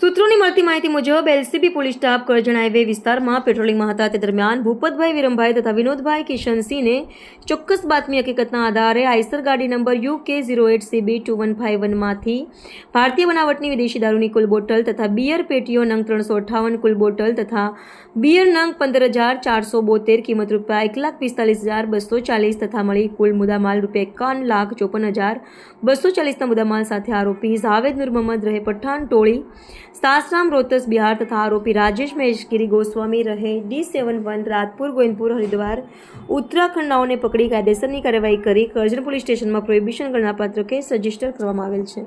સૂત્રોની મળતી માહિતી મુજબ, એલસીબી પોલીસ સ્ટાફ કરજણ વિસ્તારમાં પેટ્રોલિંગમાં હતા. તે દરમિયાન ભૂપતભાઈ વિરમભાઈ તથા વિનોદભાઈ કિશનસિંહને ચોક્કસ બાતમી હકીકતના આધારે આઈસર ગાડી number U K zero eight C B two one વનમાંથી ભારતીય બનાવટની વિદેશી દારૂની કુલ બોટલ તથા બિયર પેટીઓ નંગ ત્રણસો અઠ્ઠાવન કુલ બોટલ તથા બિયર નંગ પંદર હજાર ચારસો બોતેર કિંમત રૂપિયા એક લાખ પિસ્તાલીસ હજાર બસો ચાલીસ તથા મળી કુલ મુદ્દામાલ રૂપિયા એકાવન લાખ ચોપન હજાર બસો ચાલીસના મુદ્દામાલ સાથે આરોપી જાવેદ નુર મોહમ્મદ રહે પઠાણ ટોળી સાસરામ, રોહતસ, બિહાર તથા આરોપી રાજેશ મહેશગીરી ગોસ્વામી રહે D seven one Rajpur, Govindpur, Haridwar. ઉત્તરાખંડનાઓને પકડી કાયદેસરની કાર્યવાહી કરી કરજણ પોલીસ સ્ટેશનમાં પ્રોહિબિશન ગણનાપાત્ર કેસ રજિસ્ટર કરવામાં આવેલ છે.